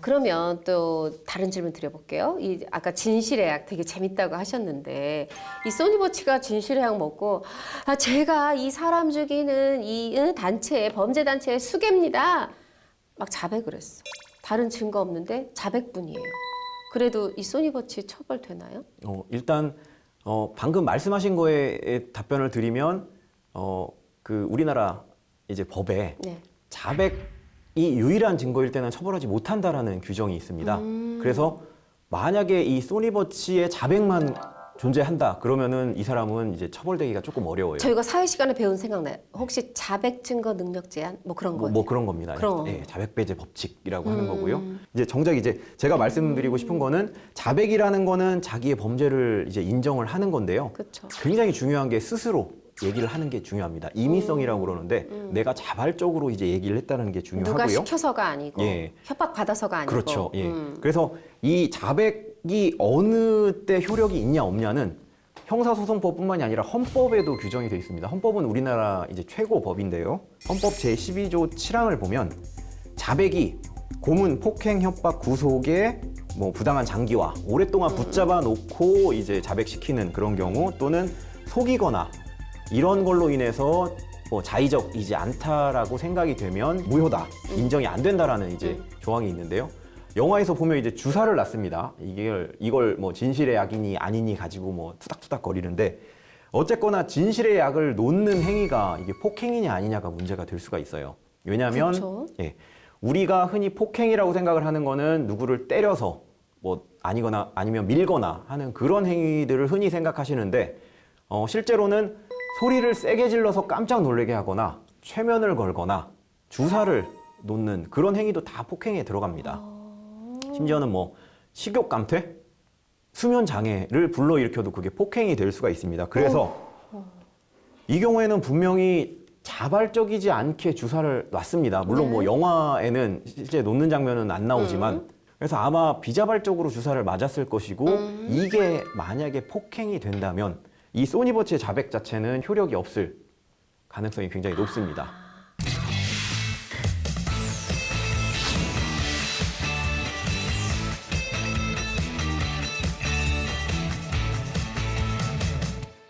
그러면 또 다른 질문 드려볼게요. 이 아까 진실의 약 되게 재밌다고 하셨는데 이 소니버치가 진실의 약 먹고 아 제가 이 사람 죽이는 이 응, 단체 범죄 단체의 수괴입니다. 막 자백을 했어. 다른 증거 없는데 자백뿐이에요. 그래도 이 소니버치 처벌되나요? 어, 일단 어, 방금 말씀하신 거에 답변을 드리면 어, 그 우리나라 이제 법에 네. 자백 이 유일한 증거일 때는 처벌하지 못한다라는 규정이 있습니다. 음. 그래서 만약에 이 소니버치의 자백만 존재한다 그러면은 이 사람은 이제 처벌되기가 조금 어려워요. 저희가 사회 시간에 배운 생각나요. 혹시 자백 증거 능력 제한 뭐 그런 뭐, 거예요? 뭐 그런 겁니다. 그럼. 예, 자백 배제 법칙이라고 하는 음. 거고요. 이제 정작 이제 제가 말씀드리고 싶은 거는 자백이라는 거는 자기의 범죄를 이제 인정을 하는 건데요. 그렇죠. 굉장히 중요한 게 스스로 얘기를 하는 게 중요합니다. 임의성이라고 그러는데 내가 자발적으로 이제 얘기를 했다는 게 중요하고요. 음. 누가 시켜서가 아니고 예. 협박 받아서가 아니고 그렇죠. 예. 음. 그래서 이 자백이 어느 때 효력이 있냐 없냐는 형사소송법뿐만이 아니라 헌법에도 규정이 되어 있습니다. 헌법은 우리나라 이제 최고 법인데요. 헌법 제 12조 7항을 보면 자백이 고문, 폭행, 협박, 구속에 뭐 부당한 장기와 오랫동안 붙잡아 놓고 이제 자백시키는 그런 경우 또는 속이거나 이런 걸로 인해서 뭐 자의적이지 않다라고 생각이 되면 무효다 인정이 안 된다라는 이제 조항이 있는데요. 영화에서 보면 이제 주사를 놨습니다. 이걸 이걸 뭐 진실의 약이니 아니니 가지고 뭐 투닥투닥 거리는데 어쨌거나 진실의 약을 놓는 행위가 이게 폭행이냐 아니냐가 문제가 될 수가 있어요. 왜냐하면. 예, 우리가 흔히 폭행이라고 생각을 하는 거는 누구를 때려서 뭐 아니거나 아니면 밀거나 하는 그런 행위들을 흔히 생각하시는데 어, 실제로는 소리를 세게 질러서 깜짝 놀래게 하거나 최면을 걸거나 주사를 놓는 그런 행위도 다 폭행에 들어갑니다. 심지어는 뭐 식욕 감퇴, 수면 장애를 불러일으켜도 그게 폭행이 될 수가 있습니다. 그래서 이 경우에는 분명히 자발적이지 않게 주사를 놨습니다. 물론 뭐 영화에는 실제 놓는 장면은 안 나오지만 그래서 아마 비자발적으로 주사를 맞았을 것이고 이게 만약에 폭행이 된다면 이 소니버치의 자백 자체는 효력이 없을 가능성이 굉장히 높습니다.